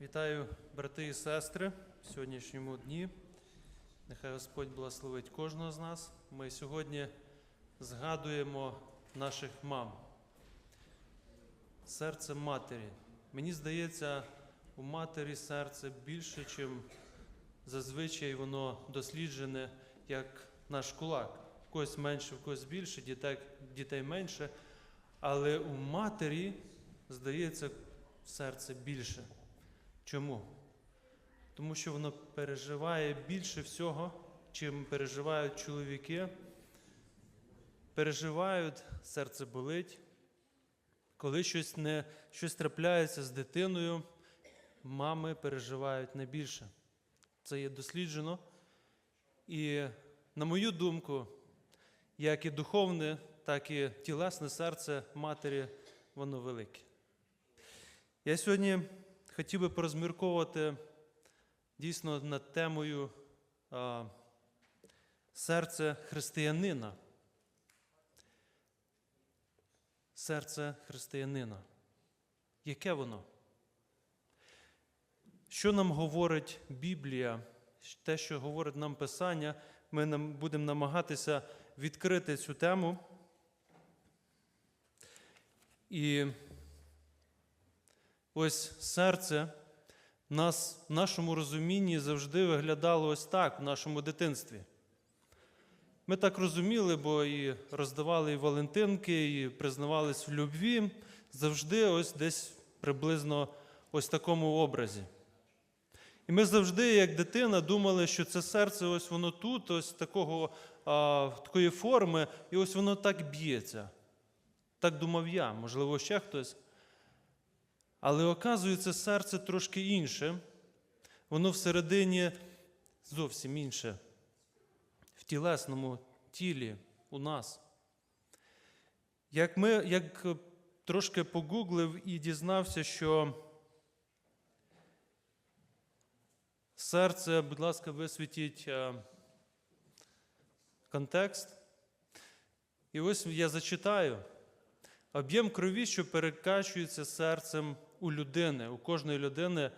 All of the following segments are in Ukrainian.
Вітаю, брати і сестри, в сьогоднішньому дні. Нехай Господь благословить кожного з нас. Ми сьогодні згадуємо наших мам. Серце матері. Мені здається, у матері серце більше, ніж зазвичай воно досліджене як наш кулак. В когось менше, в когось більше, дітей, дітей менше. Але у матері, здається, серце більше. Чому? Тому що воно переживає більше всього, чим переживають чоловіки. Переживають, серце болить. Коли щось, не, щось трапляється з дитиною, мами переживають найбільше. Це є досліджено. І, на мою думку, як і духовне, так і тілесне серце матері, воно велике. Я сьогодні хотів би порозмірковувати дійсно над темою а, серце християнина. Серце християнина. Яке воно? Що нам говорить Біблія? Те, що говорить нам Писання, ми будемо намагатися відкрити цю тему. І ось серце нас в нашому розумінні завжди виглядало ось так в нашому дитинстві. Ми так розуміли, бо і роздавали і Валентинки, і признавались в любві, завжди ось десь приблизно ось такому образі. І ми завжди, як дитина, думали, що це серце ось воно тут, ось такого, а, такої форми, і ось воно так б'ється. Так думав я, можливо, ще хтось. Але оказується, серце трошки інше. Воно всередині зовсім інше. В тілесному тілі у нас. Як ми, як трошки погуглив і дізнався, що серце, будь ласка, висвітіть е, контекст. І ось я зачитаю. Об'єм крові, що перекачується серцем у людини, у кожної людини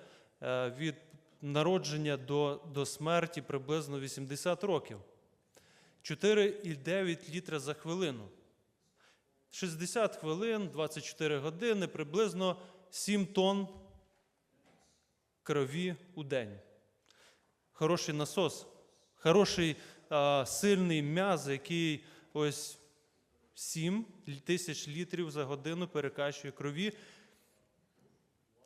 е, від народження до, до смерті приблизно 80 років. 4,9 літра за хвилину. 60 хвилин, 24 години, приблизно 7 тонн крові у день. Хороший насос, хороший а, сильний м'яз, який ось 7 тисяч літрів за годину перекачує крові.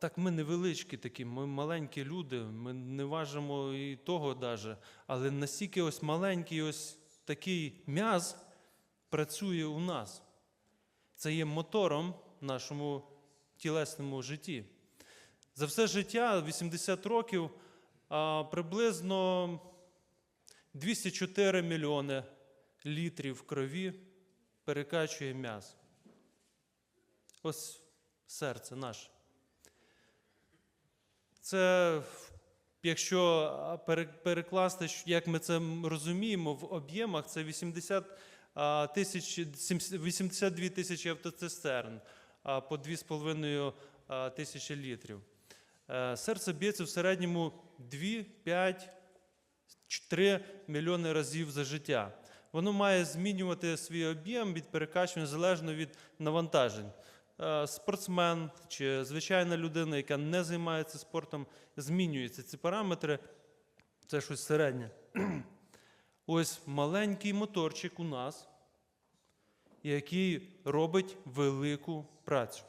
Так ми невеличкі такі, ми маленькі люди, ми не важимо і того даже. Але настільки ось маленький ось такий м'яз працює у нас. Це є мотором в нашому тілесному житті. За все життя, 80 років, приблизно 204 мільйони літрів крові перекачує м'яз. Ось серце наше. Це, якщо перекласти, як ми це розуміємо, в об'ємах це 80 тисяч, 82 тисячі автоцистерн по 2,5 тисячі літрів. Е, Серце б'ється в середньому 2, 5, 3 мільйони разів за життя. Воно має змінювати свій об'єм від перекачування залежно від навантажень. Е, Спортсмен чи звичайна людина, яка не займається спортом, змінюються ці параметри. Це щось середнє. Ось маленький моторчик у нас, який робить велику працю.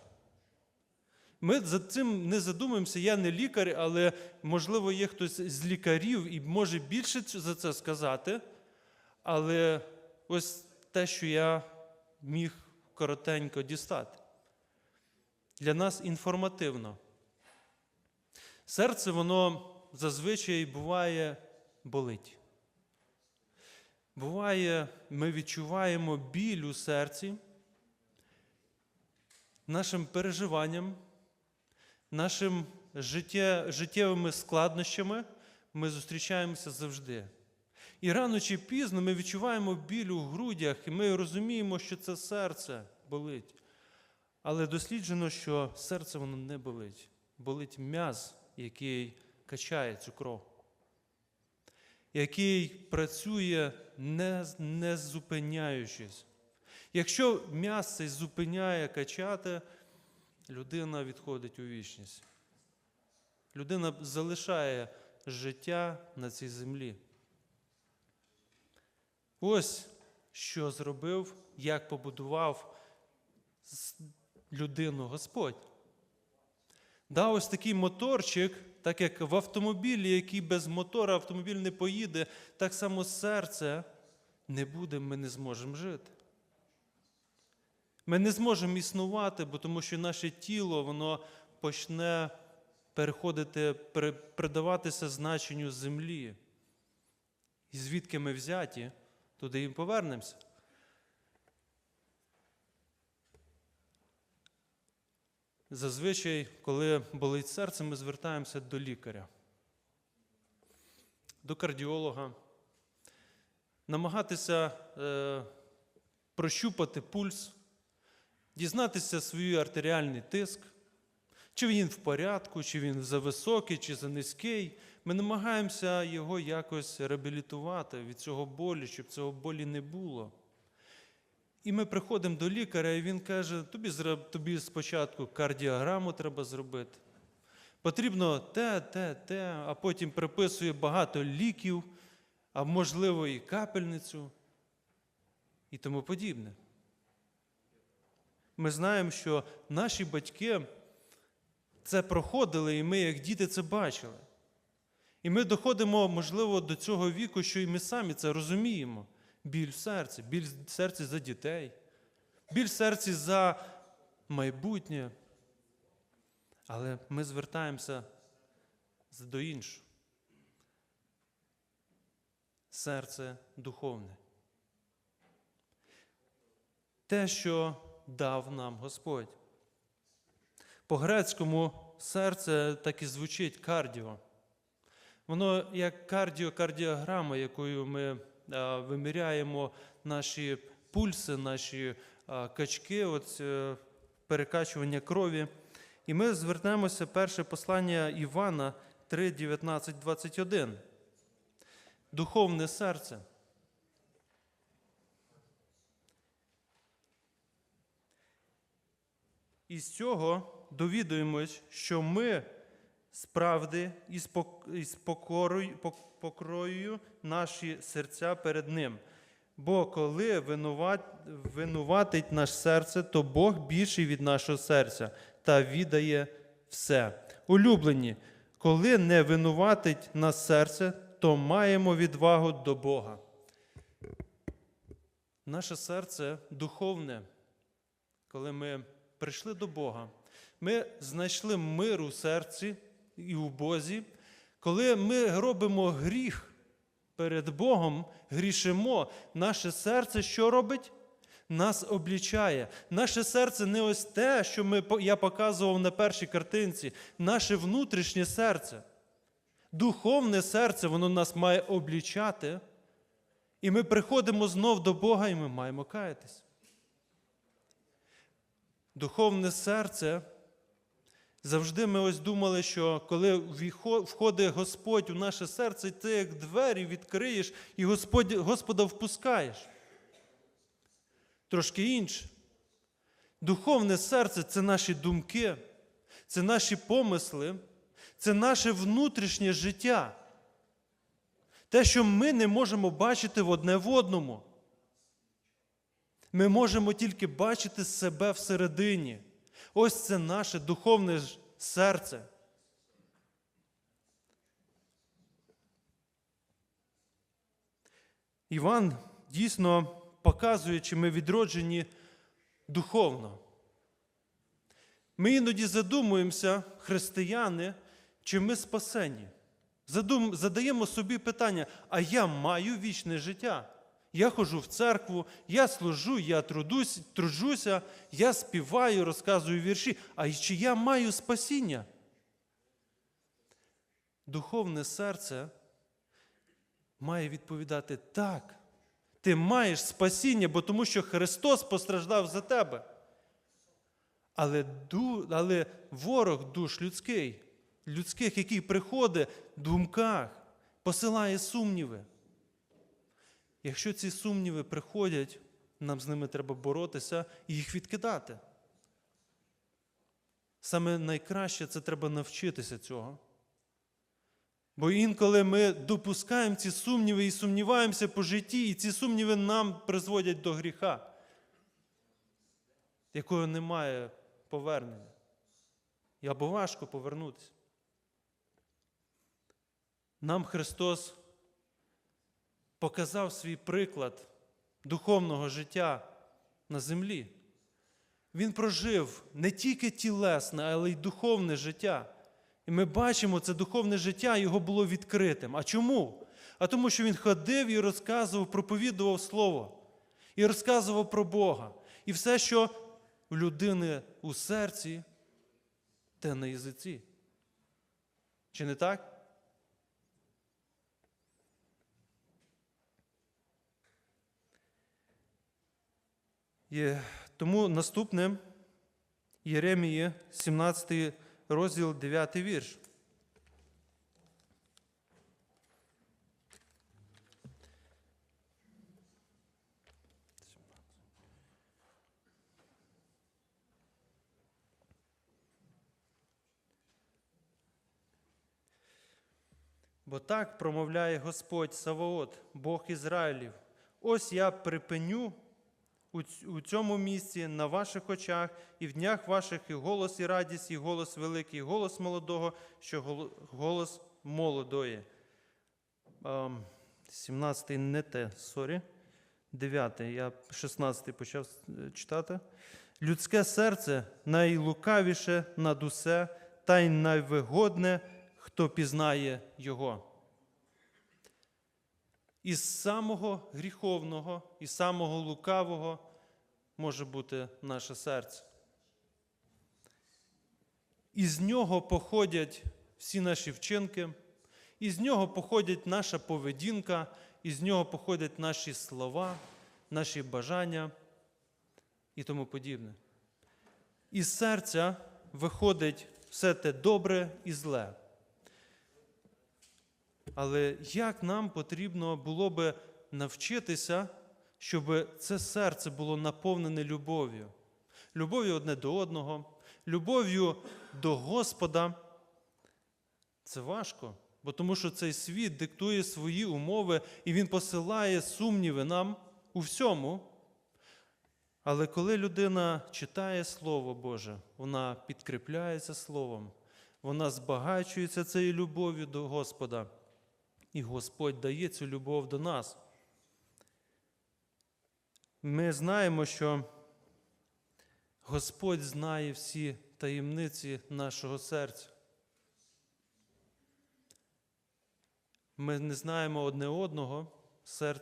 Ми за цим не задумуємося. Я не лікар, але можливо є хтось з лікарів і може більше за це сказати. Але ось те, що я міг коротенько дістати. Для нас інформативно. Серце, воно зазвичай буває болить. Буває, ми відчуваємо біль у серці нашим переживанням, нашим життя, життєвими складнощами ми зустрічаємося завжди. І рано чи пізно ми відчуваємо біль у грудях, і ми розуміємо, що це серце болить. Але досліджено, що серце воно не болить, болить м'яз який качає цю кров, який працює не, не зупиняючись. Якщо м'ясо зупиняє качати, людина відходить у вічність. Людина залишає життя на цій землі. Ось що зробив, як побудував людину Господь. Да, ось такий моторчик, так як в автомобілі, який без мотора автомобіль не поїде, так само серце не буде, ми не зможемо жити. Ми не зможемо існувати, бо тому що наше тіло воно почне переходити, пере- придаватися значенню землі. І звідки ми взяті, туди і повернемося. Зазвичай, коли болить серце, ми звертаємося до лікаря, до кардіолога, намагатися е, прощупати пульс, дізнатися свій артеріальний тиск, чи він в порядку, чи він зависокий, чи занизький. Ми намагаємося його якось реабілітувати від цього болю, щоб цього болі не було. І ми приходимо до лікаря, і він каже: тобі, тобі спочатку кардіограму треба зробити. Потрібно те, те, те, а потім приписує багато ліків, а можливо і капельницю і тому подібне. Ми знаємо, що наші батьки це проходили, і ми, як діти, це бачили. І ми доходимо, можливо, до цього віку, що і ми самі це розуміємо. Біль в серці, біль в серці за дітей, біль в серці за майбутнє. Але ми звертаємося до іншого. Серце духовне. Те, що дав нам Господь. По-грецькому серце так і звучить кардіо. Воно як кардіокардіограма, якою ми виміряємо наші пульси, наші качки, от, е, перекачування крові. І ми звернемося перше послання Івана 3, 19, 21. Духовне серце. І з цього довідуємось, що ми справді із пок- із покорою, пок- покроєю наші серця перед Ним. Бо коли винуват, винуватить наш серце, то Бог більший від нашого серця та віддає все. Улюблені, коли не винуватить нас серце, то маємо відвагу до Бога. Наше серце духовне, коли ми прийшли до Бога, ми знайшли мир у серці і у Бозі. Коли ми робимо гріх перед Богом, грішимо, наше серце що робить? Нас облічає. Наше серце не ось те, що ми, я показував на першій картинці, наше внутрішнє серце. Духовне серце, воно нас має облічати. І ми приходимо знов до Бога, і ми маємо каятись. Духовне серце. Завжди ми ось думали, що коли входить Господь у наше серце, ти як двері відкриєш і Господь, Господа впускаєш. Трошки інше. Духовне серце це наші думки, це наші помисли, це наше внутрішнє життя. Те, що ми не можемо бачити в одне в одному. Ми можемо тільки бачити себе всередині. Ось це наше духовне серце. Іван дійсно показує, чи ми відроджені духовно. Ми іноді задумуємося, християни, чи ми спасені. Задум, задаємо собі питання: а я маю вічне життя? Я ходжу в церкву, я служу, я трудусь, труджуся, я співаю, розказую вірші. А чи я маю спасіння? Духовне серце має відповідати так. Ти маєш спасіння, бо тому що Христос постраждав за тебе. Але, ду, але ворог душ людський, людських, який приходить в думках, посилає сумніви. Якщо ці сумніви приходять, нам з ними треба боротися і їх відкидати. Саме найкраще це треба навчитися цього. Бо інколи ми допускаємо ці сумніви і сумніваємося по житті, і ці сумніви нам призводять до гріха, якого немає повернення. І або важко повернутися. Нам Христос показав свій приклад духовного життя на землі. Він прожив не тільки тілесне, але й духовне життя. І ми бачимо, це духовне життя його було відкритим. А чому? А тому, що він ходив і розказував, проповідував Слово, і розказував про Бога. І все, що у людини у серці, те на язиці. Чи не так? Тому наступне Єремії, 17 розділ, 9 вірш. Бо так промовляє Господь Саваот, Бог Ізраїлів. Ось я припиню у цьому місці на ваших очах, і в днях ваших і голос, і радість, і голос великий, і голос молодого, що голос молодої. Ем, 17 не те, сорі. 9, я 16 почав е, читати. Людське серце найлукавіше над усе, та й найвигодне, хто пізнає його. Із самого гріховного, і самого лукавого може бути наше серце. Із нього походять всі наші вчинки, із нього походять наша поведінка, із нього походять наші слова, наші бажання і тому подібне. Із серця виходить все те добре і зле. Але як нам потрібно було би навчитися, щоб це серце було наповнене любов'ю, любов'ю одне до одного, любов'ю до Господа. Це важко, бо тому що цей світ диктує свої умови і він посилає сумніви нам у всьому. Але коли людина читає Слово Боже, вона підкріпляється Словом, вона збагачується цією любов'ю до Господа. І Господь дає цю любов до нас. Ми знаємо, що Господь знає всі таємниці нашого серця. Ми не знаємо одне одного,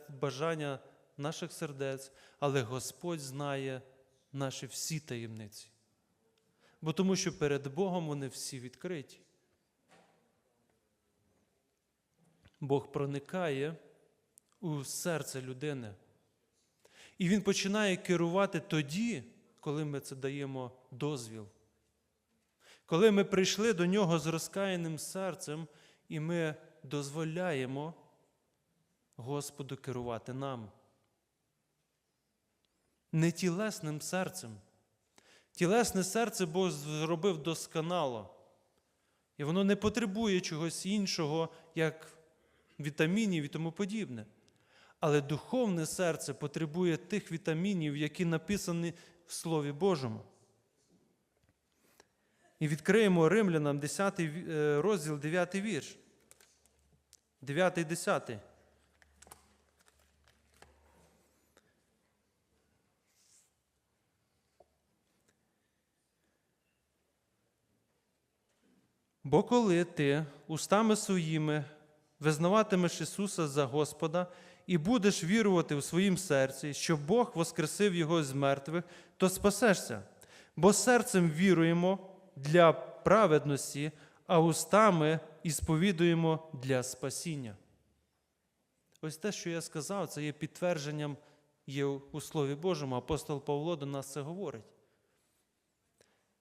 бажання наших сердець, але Господь знає наші всі таємниці. Бо тому що перед Богом вони всі відкриті. Бог проникає у серце людини. І Він починає керувати тоді, коли ми це даємо дозвіл. Коли ми прийшли до нього з розкаяним серцем, і ми дозволяємо Господу керувати нам. Не тілесним серцем. Тілесне серце Бог зробив досконало. І воно не потребує чогось іншого, як вітамінів і тому подібне. Але духовне серце потребує тих вітамінів, які написані в Слові Божому. І відкриємо римлянам 10 е, розділ, 9 вірш. 9 і 10. Бо коли ти устами своїми визнаватимеш Ісуса за Господа і будеш вірувати в своїм серці, що Бог воскресив Його з мертвих, то спасешся. Бо серцем віруємо для праведності, а устами і сповідуємо для спасіння. Ось те, що я сказав, це є підтвердженням є у Слові Божому. Апостол Павло до нас це говорить.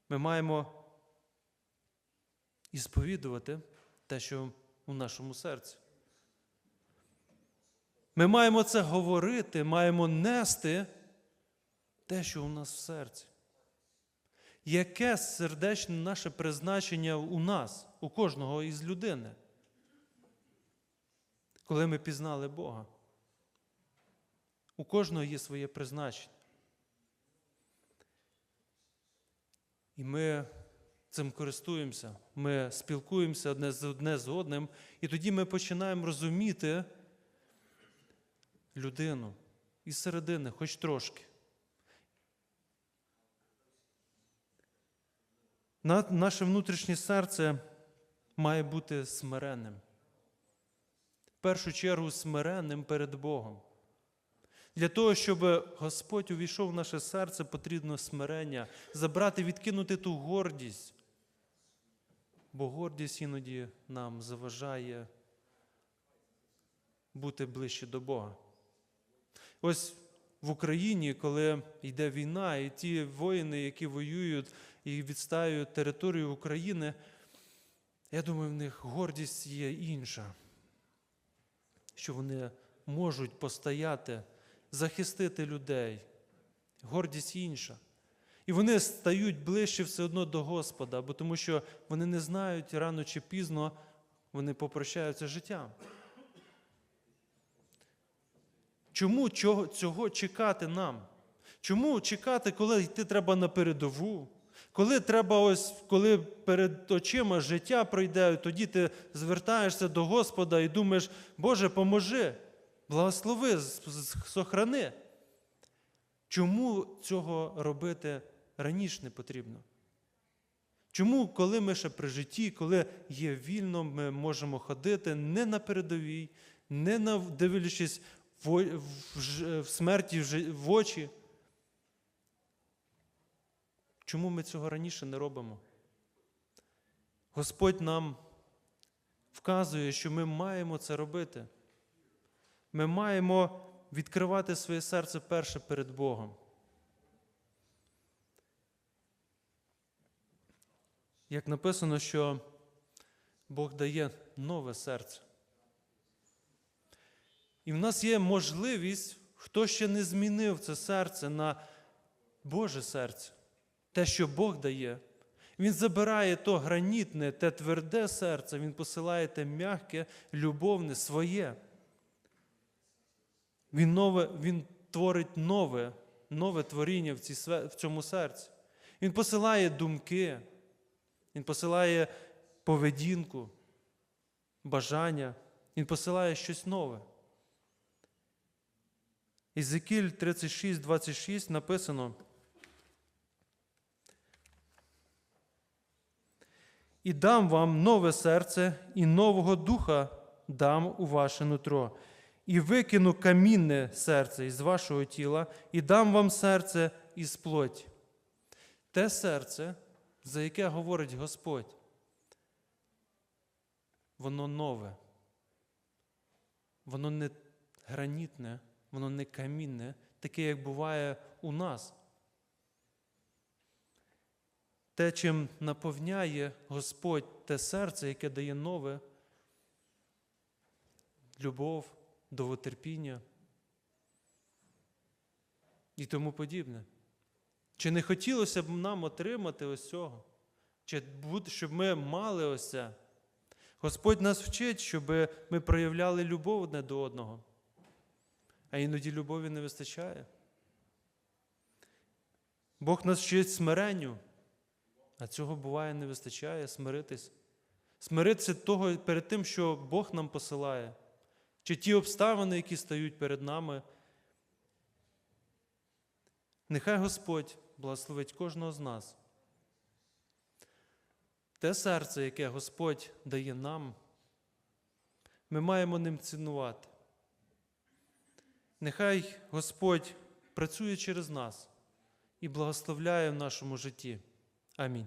Ми маємо і сповідувати те, що у нашому серці. Ми маємо це говорити, маємо нести те, що у нас в серці. Яке сердечне наше призначення у нас, у кожного із людини, коли ми пізнали Бога? У кожного є своє призначення. І ми цим користуємося, ми спілкуємося одне з одне з одним, і тоді ми починаємо розуміти людину із середини, хоч трошки. Наше внутрішнє серце має бути смиренним. В першу чергу смиренним перед Богом. Для того, щоб Господь увійшов в наше серце, потрібно смирення, забрати, відкинути ту гордість. Бо гордість іноді нам заважає бути ближче до Бога. Ось в Україні, коли йде війна, і ті воїни, які воюють і відстаюють територію України, я думаю, в них гордість є інша, що вони можуть постояти, захистити людей. Гордість інша. І вони стають ближче все одно до Господа, бо тому що вони не знають рано чи пізно вони попрощаються життям. Чому цього чекати нам? Чому чекати, коли йти треба на передову? Коли треба ось, коли перед очима життя пройде, тоді ти звертаєшся до Господа і думаєш, Боже, поможи, благослови, сохрани. Чому цього робити раніше не потрібно? Чому, коли ми ще при житті, коли є вільно, ми можемо ходити не на передовій, не на, дивлячись в, смерті в очі? Чому ми цього раніше не робимо? Господь нам вказує, що ми маємо це робити. Ми маємо відкривати своє серце перше перед Богом. Як написано, що Бог дає нове серце. І в нас є можливість, хто ще не змінив це серце на Боже серце, те, що Бог дає. Він забирає то гранітне, те тверде серце, Він посилає те м'яке, любовне, своє. Він, нове, він творить нове, нове творіння в, цій, в цьому серці. Він посилає думки, він посилає поведінку, бажання, він посилає щось нове. Ізекіль 36, 26 написано. І дам вам нове серце, і нового духа дам у ваше нутро, і викину камінне серце із вашого тіла, і дам вам серце із плоті. Те серце, за яке говорить Господь, воно нове, воно не гранітне, воно не камінне, таке, як буває у нас. Те, чим наповняє Господь те серце, яке дає нове, любов, довготерпіння і тому подібне. Чи не хотілося б нам отримати ось цього? Чи щоб ми мали ось це? Господь нас вчить, щоб ми проявляли любов одне до одного. А іноді любові не вистачає. Бог нас вчить смиренню, а цього буває не вистачає смиритись. Смиритися того перед тим, що Бог нам посилає, чи ті обставини, які стають перед нами. Нехай Господь благословить кожного з нас. Те серце, яке Господь дає нам, ми маємо ним цінувати. Нехай Господь працює через нас і благословляє в нашому житті. Амінь.